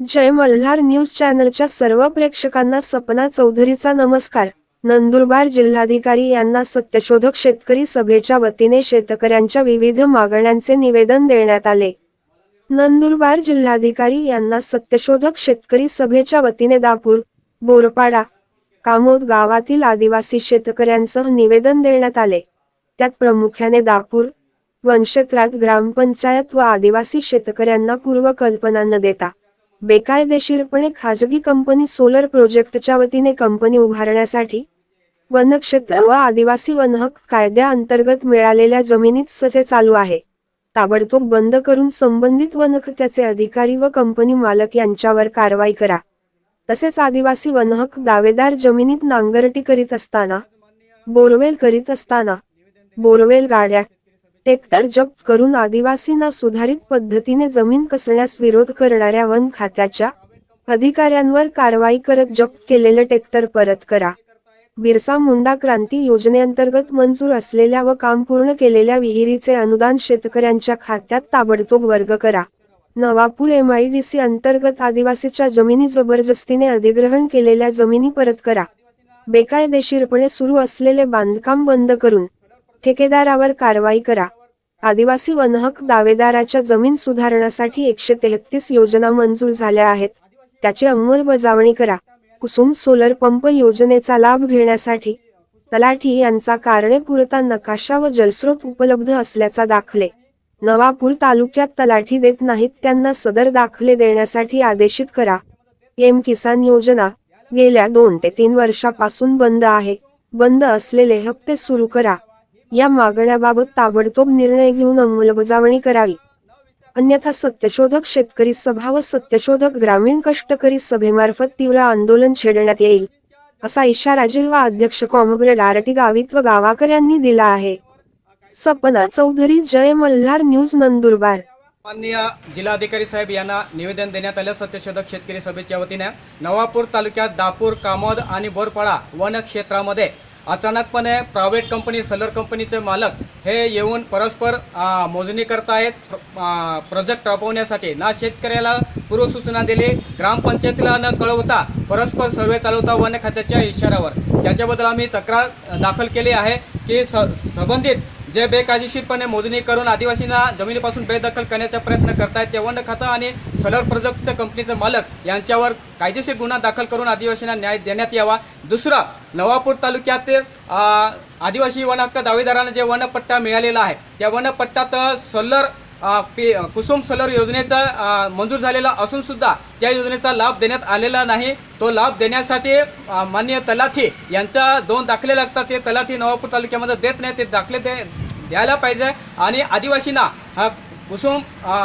जय Malhar news चॅनलच्या सर्व प्रेक्षकांना सपना चौधरीचा नमस्कार. नंदुरबार जिल्हाधिकारी यांना सत्यशोधक शेतकरी सभेच्या वतीने शेतकऱ्यांच्या विविध मागण्यांचे निवेदन देण्यात आले. नंदुरबार जिल्हाधिकारी यांना सत्यशोधक शेतकरी सभेच्या वतीने दापूर बोरपाडा कामोद गावातील आदिवासी शेतकऱ्यांसह निवेदन देण्यात आले. त्यात प्रामुख्याने दापूर वनक्षेत्रात ग्रामपंचायत व आदिवासी शेतकऱ्यांना पूर्व कल्पना न देता बेकायदेशीरपणे खाजगी कंपनी सोलर प्रोजेक्टच्या वतीने कंपनी उभारण्यासाठी वनक्षेत्र व आदिवासी वनहक कायद्याअंतर्गत मिळालेल्या जमिनीत सथे चालू आहे. ताबडतोब बंद करून संबंधित वनखात्याचे अधिकारी व कंपनी मालक यांच्यावर कारवाई करा. तसेच आदिवासी वनहक दावेदार जमिनीत नांगरटी करीत असताना बोरवेल करीत असताना बोरवेल गाड्या टेक्टर जप्त करून आदिवासींना सुधारित पद्धतीने जमीन कसण्यास विरोध करणाऱ्या वन खात्याच्या अधिकाऱ्यांवर कारवाई करत जप्त केलेले टेक्टर परत करा. बिरसा मुंडा क्रांती योजनेअंतर्गत मंजूर असलेल्या व काम पूर्ण केलेल्या विहिरीचे अनुदान शेतकऱ्यांच्या खात्यात ताबडतोब वर्ग करा. नवापूर एमआयडीसी अंतर्गत आदिवासीच्या जमिनी जबरदस्तीने अधिग्रहण केलेल्या जमिनी परत करा. बेकायदेशीरपणे सुरू असलेले बांधकाम बंद करून ठेकेदारावर कारवाई करा. आदिवासी वनहक दावेदाराच्या जमीन सुधारणासाठी एकशे तेहतीस योजना मंजूर झाल्या आहेत. त्याची अंमलबजावणी करा. कुसुम सोलर पंप योजनेचा लाभ घेण्यासाठी तलाठी यांचा कारणे पुरता नकाशा व जलस्रोत उपलब्ध असल्याचा दाखले. नवापूर तालुक्यात तलाठी देत नाहीत त्यांना सदर दाखले देण्यासाठी आदेशित करा. एम किसान योजना गेल्या दोन ते तीन वर्षापासून बंद आहे. बंद असलेले हप्ते सुरू करा. या मागण्याबाबत ताबडतोब निर्णय घेऊन अंमलबजावणी करावी. अन्यथा सत्यशोधक शेतकरी सभा व सत्यशोधक ग्रामीण कष्टकरी सभेमार्फत तीव्र आंदोलन छेडण्यात येईल असा इशारा जिल्हा अध्यक्ष कॉम्रेड आरटी गावित व गावाकर यांनी दिला आहे. सपना चौधरी जय मल्हार न्यूज नंदुरबार. माननीय जिल्हाधिकारी साहेब यांना निवेदन देण्यात आलं. सत्यशोधक शेतकरी सभेच्या वतीने नवापूर तालुक्यात दापूर कामोद आणि बोरपाडा वन क्षेत्रामध्ये अचानकपणे प्रायव्हेट कंपनी सलर कंपनीचे मालक हे येऊन परस्पर मोजणी करतायत प्रोजेक्ट राबवण्यासाठी. ना शेतकऱ्याला पूर्वसूचना दिली ग्रामपंचायतीला न कळवता परस्पर सर्वे चालवता वन खात्याच्या इशाऱ्यावर. त्याच्याबद्दल आम्ही तक्रार दाखल केली आहे की स संबंधित जे बेकायदेशीरपणे मोजणी करून आदिवासींना जमिनीपासून बेदखल करण्याचा प्रयत्न करतायत ते वन खातं आणि सलर प्रोजेक्टच्या कंपनीचे मालक यांच्यावर कायदेशीर गुन्हा दाखल करून आदिवासींना न्याय देण्यात यावा. दुसरं नवापूर तालुक्यातील आदिवासी वन हक्क दावेदारांना जे वनपट्टा मिळालेला आहे त्या वनपट्ट्यात सोलर पी कुसुम सोलर योजनेचा मंजूर झालेला असूनसुद्धा त्या योजनेचा लाभ देण्यात आलेला नाही. तो लाभ देण्यासाठी माननीय तलाठी यांचा दोन दाखले लागतात. ते तलाठी नवापूर तालुक्यामध्ये देत नाही ते दाखले ते द्यायला पाहिजे आणि आदिवासींना हा कुसुम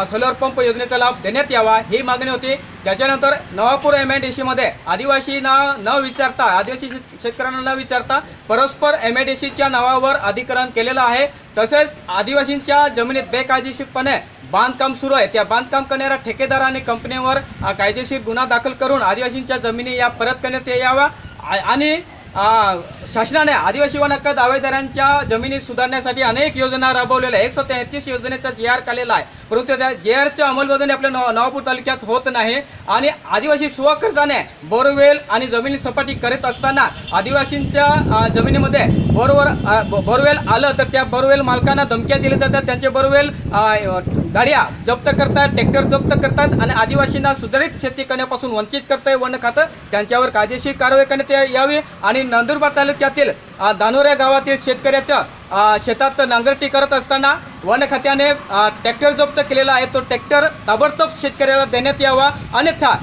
सोलर पंप योजनेचा लाभ देण्यात यावा ही मागणी होती. त्याच्यानंतर नवापूर एम आय डी सीमध्ये आदिवासींना न विचारता आदिवासी शेतकऱ्यांना न विचारता परस्पर एम आय डी सीच्या नावावर अधिकरण केलेलं आहे. तसेच आदिवासींच्या जमिनीत बेकायदेशीरपणे बांधकाम सुरू आहे. त्या बांधकाम करणाऱ्या ठेकेदार आणि कंपनीवर कायदेशीर गुन्हा दाखल करून आदिवासींच्या जमिनी या परत करण्यात यावा. आणि शासनाने आदिवासी वन हक्क दावेदारांच्या जमिनी सुधारण्यासाठी अनेक योजना राबवलेल्या आहेत. एकशे तेहतीस योजनेचा जे आर काढलेला आहे. परंतु त्या जे आरच्या अंमलबजावणी आपल्या नव नवापूर तालुक्यात होत नाही आणि आदिवासी स्वखर्चाने बोरवेल आणि जमिनी सपाटी करत असताना आदिवासींच्या जमिनीमध्ये बोरवर ब- बोरवेल आलं तर त्या बोरवेल मालकांना धमक्या दिल्या जातात. त्यांचे बोरवेल गाड्या जप्त करतात ट्रॅक्टर जप्त करतात आणि आदिवासींना सुधारित शेती करण्यापासून वंचित करतंय वन खातं त्यांच्यावर कायदेशीर कारवाई करण्यात यावी आणि नंदुरबार तालुक्यातील दानोऱ्या गावातील शेतकऱ्याचं शेतात नांगरटी करत असताना वन खात्याने ट्रॅक्टर जप्त केलेला आहे. तो ट्रॅक्टर ताबडतोब शेतकऱ्याला देण्यात यावा. अन्यथा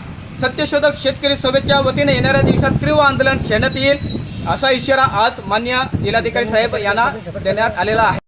सत्यशोधक शेतकरी सभेच्या वतीने येणाऱ्या दिवसात तीव्र आंदोलन शेण्यात येईल असा इशारा आज मान्य जिल्हाधिकारी साहेब यांना देण्यात आलेला आहे.